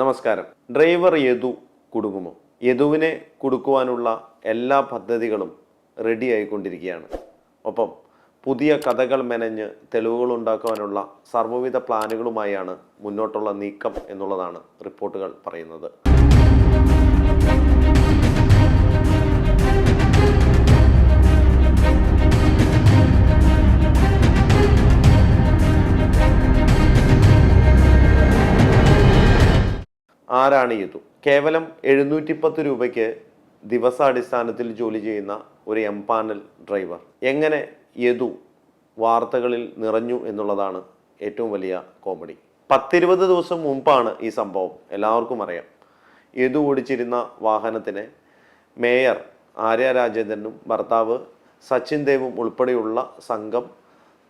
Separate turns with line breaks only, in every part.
നമസ്കാരം. ഡ്രൈവർ യദു കുടുങ്ങുമോ? യദുവിനെ കുടുക്കുവാനുള്ള എല്ലാ പദ്ധതികളും റെഡി ആയിക്കൊണ്ടിരിക്കുകയാണ്. ഒപ്പം പുതിയ കഥകൾ മെനഞ്ഞ് തെളിവുകൾ ഉണ്ടാക്കുവാനുള്ള സർവവിധ പ്ലാനുകളുമായാണ് മുന്നോട്ടുള്ള നീക്കം എന്നുള്ളതാണ് റിപ്പോർട്ടുകൾ പറയുന്നത്. ആരാണ് യദു? കേവലം എഴുന്നൂറ്റി പത്ത് രൂപയ്ക്ക് ദിവസാടിസ്ഥാനത്തിൽ ജോലി ചെയ്യുന്ന ഒരു എം പാനൽ ഡ്രൈവർ എങ്ങനെ യതു വാർത്തകളിൽ നിറഞ്ഞു എന്നുള്ളതാണ് ഏറ്റവും വലിയ കോമഡി പത്തിരുപത് ദിവസം മുമ്പാണ് ഈ സംഭവം. എല്ലാവർക്കും അറിയാം. യതു ഓടിച്ചിരുന്ന വാഹനത്തിന് മേയർ ആര്യ രാജേന്ദ്രനും ഭർത്താവ് സച്ചിൻ ദേവും ഉൾപ്പെടെയുള്ള സംഘം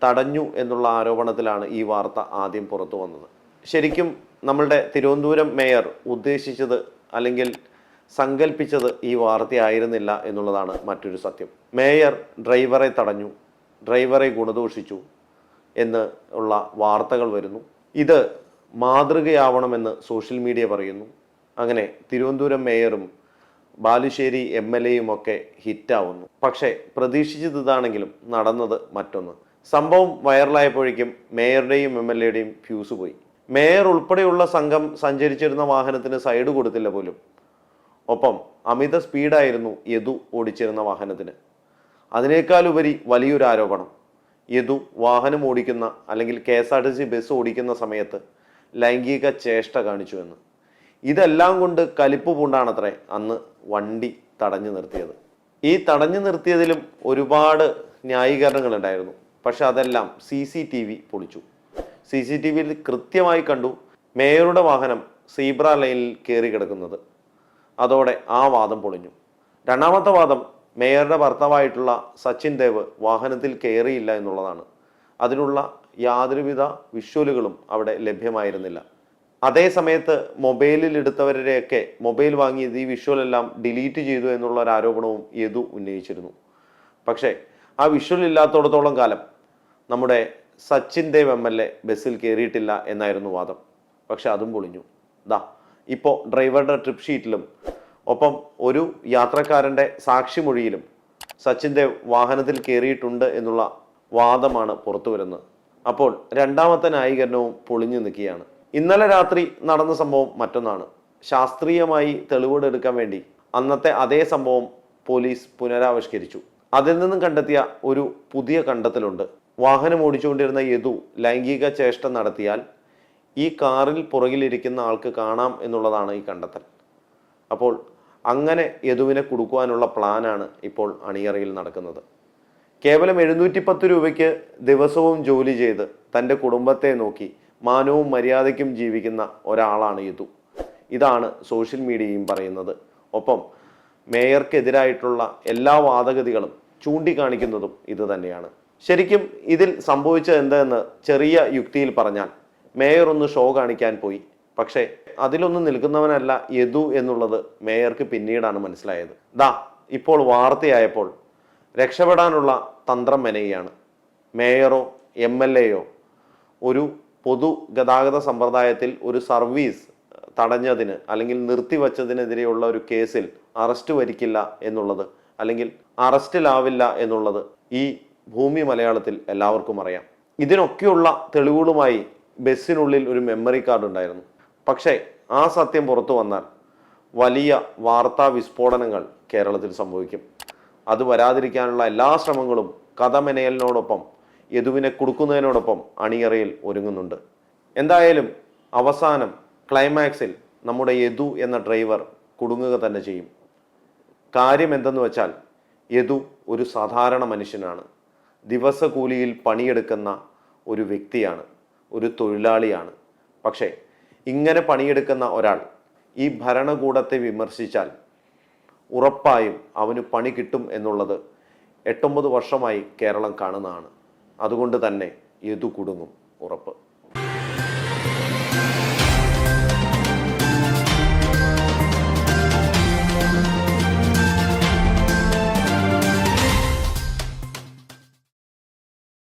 തടഞ്ഞു എന്നുള്ള ആരോപണത്തിലാണ് ഈ വാർത്ത ആദ്യം പുറത്തു വന്നത് ശരിക്കും നമ്മളുടെ തിരുവനന്തപുരം മേയർ ഉദ്ദേശിച്ചത് അല്ലെങ്കിൽ സങ്കല്പിച്ചത് ഈ വാർത്തയായിരുന്നില്ല എന്നുള്ളതാണ് മറ്റൊരു സത്യം. മേയർ ഡ്രൈവറെ തടഞ്ഞു ഡ്രൈവറെ ഗുണദോഷിച്ചു എന്ന് ഉള്ള വാർത്തകൾ വരുന്നു. ഇത് മാതൃകയാവണമെന്ന് സോഷ്യൽ മീഡിയ പറയുന്നു. അങ്ങനെ തിരുവനന്തപുരം മേയറും ബാലുശ്ശേരി എം എൽ എയും ഒക്കെ ഹിറ്റാവുന്നു. പക്ഷേ പ്രതീക്ഷിച്ചത് ഇതാണെങ്കിലും നടന്നത് മറ്റൊന്ന്. സംഭവം വൈറലായപ്പോഴേക്കും മേയറുടെയും എം എൽ എയുടെയും ഫ്യൂസ് പോയി. മേയർ ഉൾപ്പെടെയുള്ള സംഘം സഞ്ചരിച്ചിരുന്ന വാഹനത്തിന് സൈഡ് കൊടുത്തില്ല പോലും. ഒപ്പം അമിത സ്പീഡായിരുന്നു യദു ഓടിച്ചിരുന്ന വാഹനത്തിന്. അതിനേക്കാളുപരി വലിയൊരു ആരോപണം. യദു വാഹനം ഓടിക്കുന്ന അല്ലെങ്കിൽ K S R T C bus ഓടിക്കുന്ന സമയത്ത് ലൈംഗിക ചേഷ്ട കാണിച്ചു എന്ന്. ഇതെല്ലാം കൊണ്ട് കലിപ്പ് പൂണ്ടാണത്രേ അന്ന് വണ്ടി തടഞ്ഞു നിർത്തിയത്. ഈ തടഞ്ഞു നിർത്തിയതിലും ഒരുപാട് ന്യായീകരണങ്ങൾ ഉണ്ടായിരുന്നു പക്ഷെ അതെല്ലാം സി സി ടി വി പൊളിച്ചു. സി സി ടി വിയിൽ കൃത്യമായി കണ്ടു മേയറുടെ വാഹനം സീബ്ര ലൈനിൽ കയറി കിടക്കുന്നത്. അതോടെ ആ വാദം പൊളിഞ്ഞു. രണ്ടാമത്തെ വാദം മേയറുടെ ഭർത്താവായിട്ടുള്ള സച്ചിൻ ദേവ് വാഹനത്തിൽ കയറിയില്ല എന്നുള്ളതാണ്. അതിനുള്ള യാതൊരുവിധ വിഷ്വലുകളും അവിടെ ലഭ്യമായിരുന്നില്ല. അതേ സമയത്ത് മൊബൈലിൽ എടുത്തവരുടെയൊക്കെ മൊബൈൽ വാങ്ങിയത് ഈ വിഷ്വലെല്ലാം ഡിലീറ്റ് ചെയ്തു എന്നുള്ള ഒരു ആരോപണവും യദു ഉന്നയിച്ചിരുന്നു. പക്ഷേ ആ വിഷ്വൽ ഇല്ലാത്തടത്തോളം കാലം നമ്മുടെ Sachin Dev M L A ബസ്സിൽ കയറിയിട്ടില്ല എന്നായിരുന്നു വാദം. പക്ഷെ അതും പൊളിഞ്ഞു. ദാ ഇപ്പോൾ ഡ്രൈവറുടെ ട്രിപ്പ് ഷീറ്റിലും ഒപ്പം ഒരു യാത്രക്കാരന്റെ സാക്ഷിമൊഴിയിലും സച്ചിൻ ദേവ് വാഹനത്തിൽ കയറിയിട്ടുണ്ട് എന്നുള്ള വാദമാണ് പുറത്തു വരുന്നത്. അപ്പോൾ രണ്ടാമത്തെ ന്യായീകരണവും പൊളിഞ്ഞു നിൽക്കുകയാണ്. ഇന്നലെ രാത്രി നടന്ന സംഭവം മറ്റൊന്നാണ്. ശാസ്ത്രീയമായി തെളിവെടുക്കാൻ വേണ്ടി അന്നത്തെ അതേ സംഭവം പോലീസ് പുനരാവിഷ്കരിച്ചു. അതിൽ നിന്നും കണ്ടെത്തിയ ഒരു പുതിയ കണ്ടെത്തലുണ്ട്. വാഹനം ഓടിച്ചുകൊണ്ടിരുന്ന യദു ലൈംഗിക ചേഷ്ട നടത്തിയാൽ ഈ കാറിൽ പുറകിലിരിക്കുന്ന ആൾക്ക് കാണാം എന്നുള്ളതാണ് ഈ കണ്ടെത്തൽ. അപ്പോൾ അങ്ങനെ യദുവിനെ കൊടുക്കുവാനുള്ള പ്ലാനാണ് ഇപ്പോൾ അണിയറയിൽ നടക്കുന്നത്. കേവലം എഴുന്നൂറ്റി പത്ത് രൂപയ്ക്ക് ദിവസവും ജോലി ചെയ്ത് തന്റെ കുടുംബത്തെ നോക്കി മാനവും മര്യാദയ്ക്കും ജീവിക്കുന്ന ഒരാളാണ് യദു. ഇതാണ് സോഷ്യൽ മീഡിയയും പറയുന്നത്. ഒപ്പം മേയർക്കെതിരായിട്ടുള്ള എല്ലാ വാദഗതികളും ചൂണ്ടിക്കാണിക്കുന്നതും ഇത് തന്നെയാണ്. ശരിക്കും ഇതിൽ സംഭവിച്ചത് എന്തെന്ന് ചെറിയ യുക്തിയിൽ പറഞ്ഞാൽ മേയർ ഒന്ന് ഷോ കാണിക്കാൻ പോയി. പക്ഷേ അതിലൊന്നും നിൽക്കുന്നവനല്ല യദു എന്നുള്ളത് മേയർക്ക് പിന്നീടാണ് മനസ്സിലായത്. ദാ ഇപ്പോൾ വാർത്തയായപ്പോൾ രക്ഷപ്പെടാനുള്ള തന്ത്രം മെനയുകയാണ്. മേയറോ എം എൽ എയോ ഒരു പൊതു ഗതാഗത സമ്പ്രദായത്തിൽ ഒരു സർവീസ് തടഞ്ഞതിന് അല്ലെങ്കിൽ നിർത്തിവച്ചതിനെതിരെയുള്ള ഒരു കേസിൽ അറസ്റ്റ് വരിക്കില്ല എന്നുള്ളത് അല്ലെങ്കിൽ അറസ്റ്റിലാവില്ല എന്നുള്ളത് ഈ ഭൂമി മലയാളത്തിൽ എല്ലാവർക്കും അറിയാം. ഇതിനൊക്കെയുള്ള തെളിവുകളുമായി ബസ്സിനുള്ളിൽ ഒരു മെമ്മറി കാർഡ് ഉണ്ടായിരുന്നു. പക്ഷേ ആ സത്യം പുറത്തു വന്നാൽ വലിയ വാർത്താ വിസ്ഫോടനങ്ങൾ കേരളത്തിൽ സംഭവിക്കും. അത് വരാതിരിക്കാനുള്ള എല്ലാ ശ്രമങ്ങളും കഥമെനയലിനോടൊപ്പം യദുവിനെ കൊടുക്കുന്നതിനോടൊപ്പം അണിയറയിൽ ഒരുങ്ങുന്നുണ്ട്. എന്തായാലും അവസാനം ക്ലൈമാക്സിൽ നമ്മുടെ യദു എന്ന ഡ്രൈവർ കുടുങ്ങുക തന്നെ ചെയ്യും. കാര്യം എന്തെന്ന് വെച്ചാൽ യദു ഒരു സാധാരണ മനുഷ്യനാണ്. ദിവസകൂലിയിൽ പണിയെടുക്കുന്ന ഒരു വ്യക്തിയാണ് ഒരു തൊഴിലാളിയാണ്. പക്ഷേ ഇങ്ങനെ പണിയെടുക്കുന്ന ഒരാൾ ഈ ഭരണകൂടത്തെ വിമർശിച്ചാൽ ഉറപ്പായും അവന് പണി കിട്ടും എന്നുള്ളത് എട്ടൊമ്പത് വർഷമായി കേരളം കാണുന്നതാണ്. അതുകൊണ്ട് തന്നെ യതു കുടുങ്ങും ഉറപ്പ്.